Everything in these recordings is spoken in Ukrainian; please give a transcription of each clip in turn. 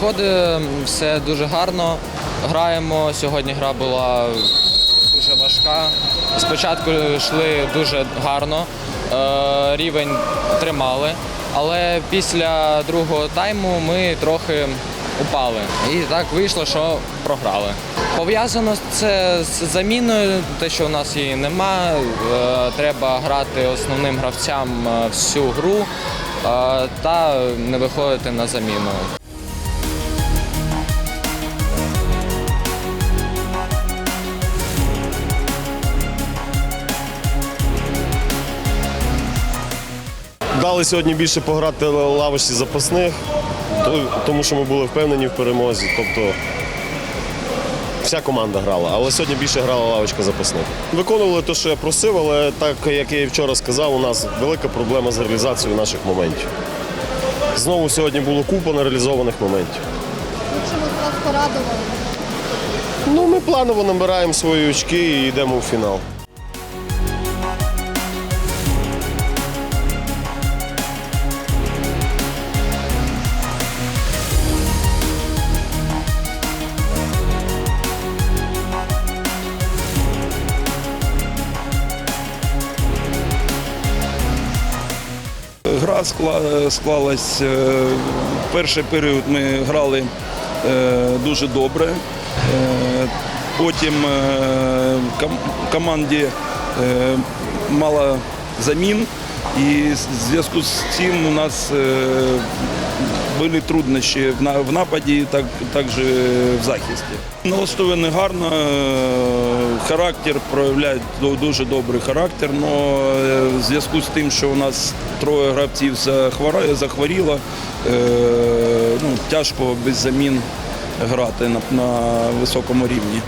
Проходить все дуже гарно. Граємо. Сьогодні гра була дуже важка. Спочатку йшли дуже гарно, е, рівень тримали, але після другого тайму ми трохи упали. І так вийшло, що програли. Пов'язано це з заміною, те, що у нас її нема. е, Треба грати основним гравцям е, всю гру та не виходити на заміну. Дали сьогодні більше пограти на лавочці запасних, тому що ми були впевнені в перемозі. Тобто вся команда грала, але сьогодні більше грала лавочка запасних. Виконували те, що я просив, але так як я і вчора сказав, у нас велика проблема з реалізацією наших моментів. Знову сьогодні було купа нереалізованих моментів. Чому вас порадували? Ну, ми планово набираємо свої очки і йдемо в фінал. Гра склалась. е, Перший період ми грали е, дуже добре. Е, Потім команді мала замін, і в зв'язку з цим у нас е, були труднощі в нападі, так також в захисті. Налаштовані гарно, е, характер проявляють дуже добрий характер, але в зв'язку з тим, що у нас троє гравців захворіло, е, ну, тяжко без замін грати на, на високому рівні.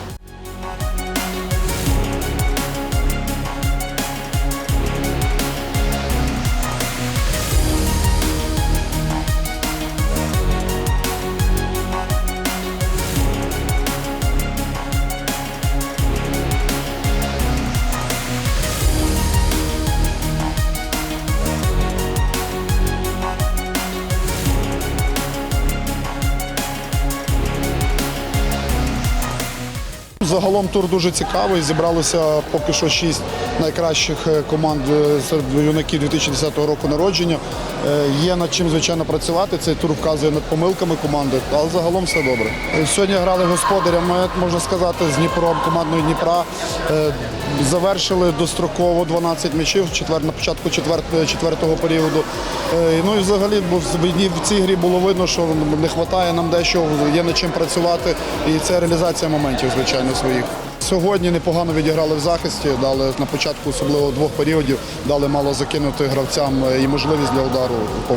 Загалом тур дуже цікавий. Зібралося поки що шість найкращих е, команд е, серед юнаків 2010 року народження. Е, Є над чим звичайно працювати. Цей тур вказує над помилками команди, але загалом все добре. Сьогодні грали господарями, можна сказати, з Дніпром, командою Дніпра. Завершили достроково 12 м'ячів на початку четвер- четвертого періоду. Ну і взагалі в цій грі було видно, що не вистачає нам дещо, є над чим працювати. І це реалізація моментів, звичайно, своїх. Сьогодні непогано відіграли в захисті, дали на початку, особливо двох періодів, дали мало закинути гравцям е, і можливість для удару в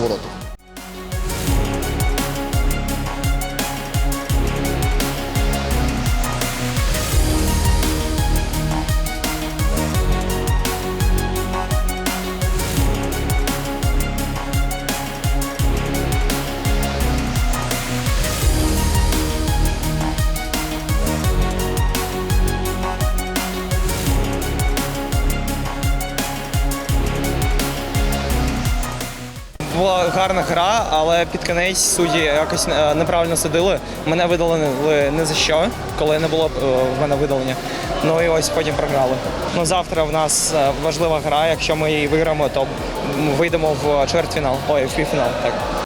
Була гарна гра, але під кінець судді якось е, неправильно судили. Мене видалили не за що, коли не було е, в мене видалення. Ну і ось потім програли. Ну завтра в нас е, важлива гра. Якщо ми її виграємо, то вийдемо в чвертьфінал, ой, в півфінал. Так.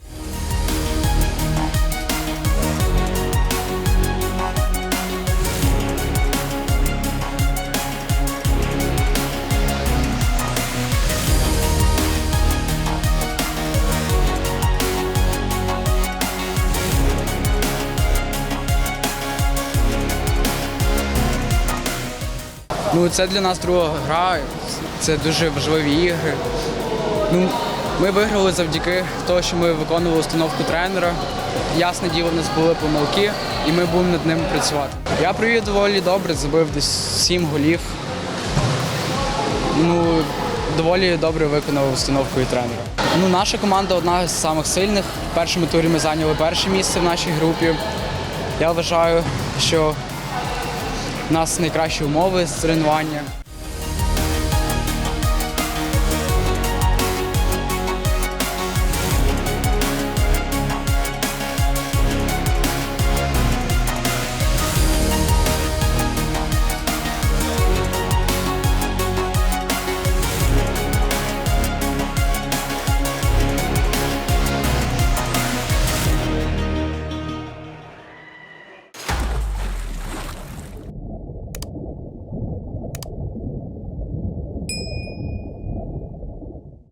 Ну, це для нас друга гра, це дуже важливі ігри. Ну, ми виграли завдяки тому, що ми виконували установку тренера. Ясне діло, в нас були помилки, і ми будемо над ними працювати. Я провів доволі добре, забив десь 7 голів. Ну, доволі добре виконав установку і тренера. Ну, наша команда одна з самих сильних. В першому турі ми зайняли перше місце в нашій групі. Я вважаю, що у нас найкращі умови з тренування.